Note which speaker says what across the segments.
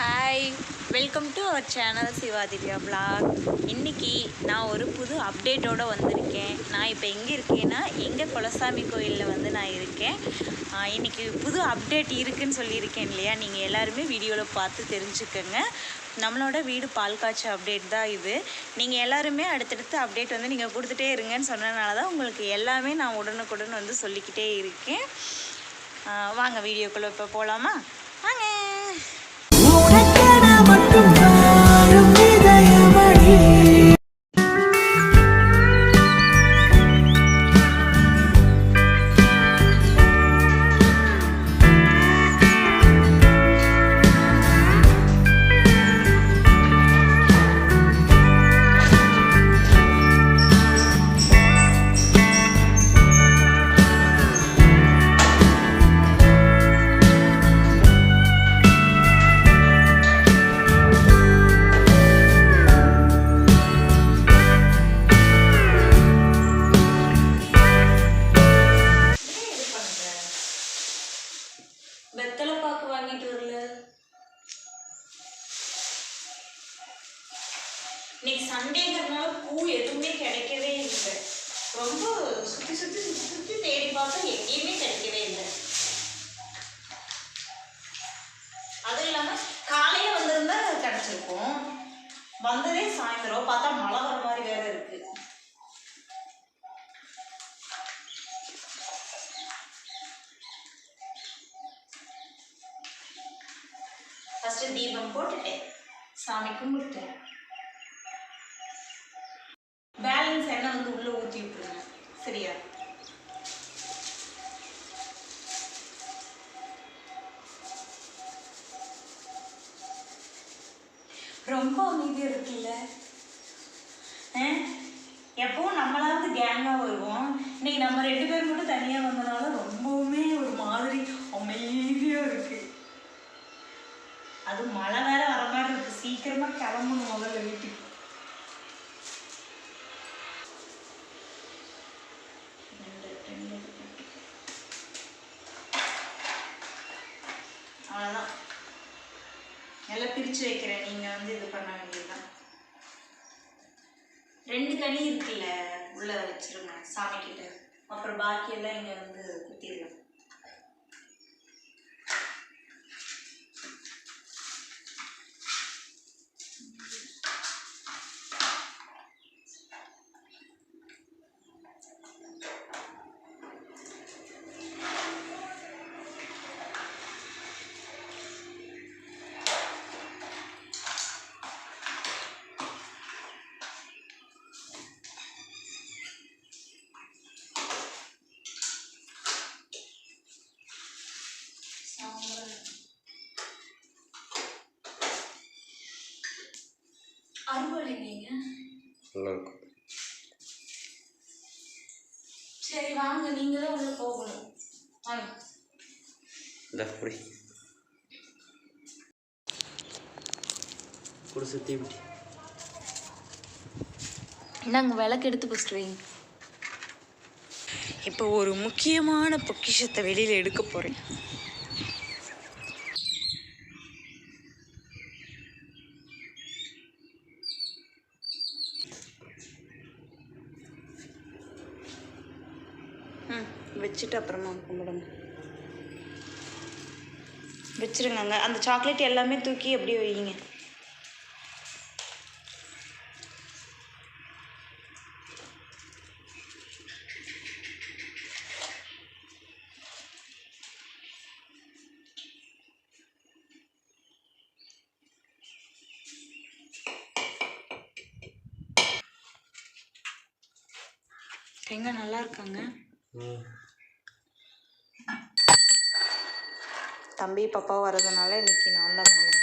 Speaker 1: Hi welcome to our channel Shiva Divya blog இன்னைக்கு நான் ஒரு புது அப்டேட்டோட வந்திருக்கேன். நான் இப்போ எங்கே இருக்கேன்னா எங்கள் குலசாமி கோயிலில் வந்து நான் இருக்கேன். இன்றைக்கி புது அப்டேட் இருக்குதுன்னு சொல்லியிருக்கேன் இல்லையா? நீங்கள் எல்லாருமே வீடியோவில் பார்த்து தெரிஞ்சுக்கோங்க. நம்மளோட வீடு பால் காய்ச்ச அப்டேட் தான் இது. நீங்கள் எல்லாருமே அடுத்தடுத்து அப்டேட் வந்து நீங்கள் கொடுத்துட்டே இருங்கன்னு சொன்னனால தான் உங்களுக்கு எல்லாமே நான் உடனுக்குடன் வந்து சொல்லிக்கிட்டே இருக்கேன். வாங்க வீடியோக்குள்ளே இப்போ போகலாமா இன்னைக்கு சண்டேங்கிறதுனால பூ எதுவுமே கிடைக்கவே இல்லை. ரொம்ப சுத்தி சுத்தி சுத்தி சுத்தி தேடி பார்த்தா எங்கேயுமே கிடைக்கவே இல்லை. அதுவும் இல்லாம காலையில வந்திருந்தா கிடைச்சிருக்கும். வந்ததே சாயந்தரம் பார்த்தா மழை வர மாதிரி வேற இருக்கு. ஃபஸ்ட்டு தீபம் போட்டுட்டேன். சாமி கும்பிட்டேன் பேலன்ஸ் எண்ணெய் வந்து உள்ள ஊற்றி விட்டுருங்க. சரியா? ரொம்ப அமைதியா இருக்குல்ல? எப்பவும் நம்மளாவது கேங்கா வருவோம். இன்னைக்கு நம்ம ரெண்டு பேர் மட்டும் தனியா வந்தனால ரொம்பவுமே ஒரு மாதிரி அமைதியா இருக்கு. அது மழை வேற வர மாதிரி இருக்கு. சீக்கிரமா கிளம்பணும் முதல்ல வீட்டுக்கு ரெண்டு, ரெண்டு இது போட்டு. அவ்வளோதான் எல்லாம் பிரித்து வைக்கிறேன். நீங்கள் வந்து இது பண்ண வேண்டியதுதான். ரெண்டு கனி இருக்குல்ல உள்ளே வச்சிருங்க சாமி அப்புறம் பாக்கியெல்லாம் இங்கே வந்து குத்திடலாம்.
Speaker 2: நல்லா இருக்கும்.
Speaker 1: சரி வாங்க நீங்க தான் உள்ள போகணும். வாங்க.
Speaker 2: இந்த அப்படி கூட சுற்றி இப்படி.
Speaker 1: நாங்கள் விளக்கு எடுத்து ஃபஸ்ட் வைங்க. இப்போ ஒரு முக்கியமான பொக்கிஷத்தை வெளியில் எடுக்க போகிறேன் ம் வச்சுட்டு அப்புறமா கும்பிடுங்க வச்சிருங்க அங்க. அந்த சாக்லேட் எல்லாமே தூக்கி அப்படியே வைங்க. எங்க நல்லா இருக்காங்க? தம்பி பாப்பா வர்றதுனால இன்னைக்கு நான் தான் மணி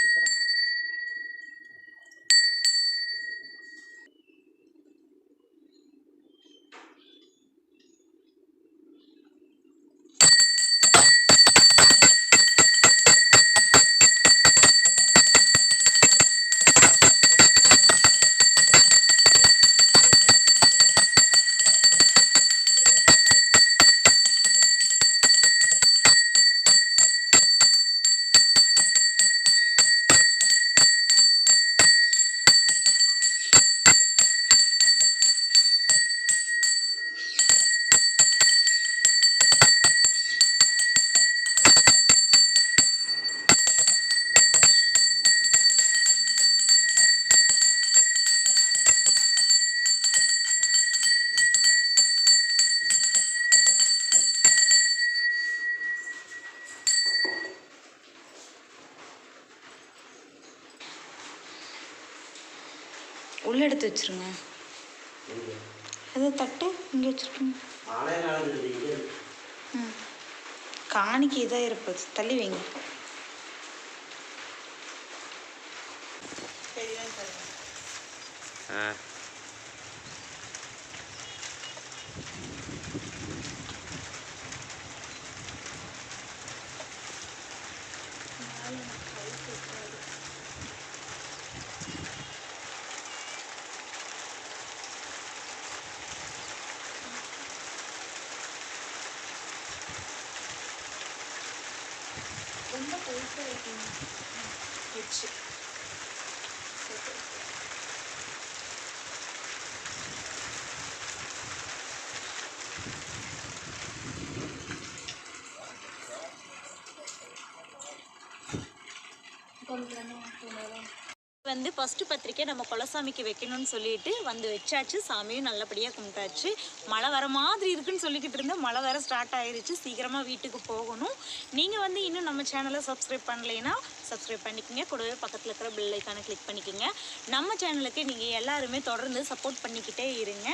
Speaker 1: உள்ள எடுத்து வச்சிருங்க. ஏதோ தட்டு இங்கே வச்சிருக்கீங்க. ம். காணிக்கு இதாக இருப்பது தள்ளி வைங்க.
Speaker 2: ஆ.
Speaker 1: ரொம்ப பெருசாக இருக்கீங்க வச்சு வந்து ஃபஸ்ட்டு பத்திரிக்கை நம்ம குலசாமிக்கு வைக்கணும்னு சொல்லிட்டு வந்து வச்சாச்சு. சாமியும் நல்லபடியாக கும்பிட்டாச்சு. மழை வர மாதிரி இருக்குன்னு சொல்லிக்கிட்டு இருந்தேன். மழை வர ஸ்டார்ட் ஆயிருச்சு. சீக்கிரமாக வீட்டுக்கு போகணும். நீங்கள் வந்து இன்னும் நம்ம சேனலை சப்ஸ்கிரைப் பண்ணலைன்னா சப்ஸ்கிரைப் பண்ணிக்கோங்க. கூடவே பக்கத்தில் இருக்கிற பெல் ஐக்கானை கிளிக் பண்ணிக்கோங்க. நம்ம சேனலுக்கு நீங்கள் எல்லாருமே தொடர்ந்து சப்போர்ட் பண்ணிக்கிட்டே இருங்க.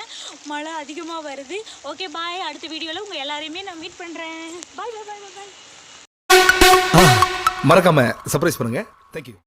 Speaker 1: மழை அதிகமாக வருது. ஓகே பாய் அடுத்த வீடியோவில் உங்கள் எல்லாரையுமே நான் மீட் பண்ணுறேன் பாய் பாய் பாய் பாய்
Speaker 3: மறக்காம சர்ப்ரைஸ் பண்ணுங்க. தேங்க்யூ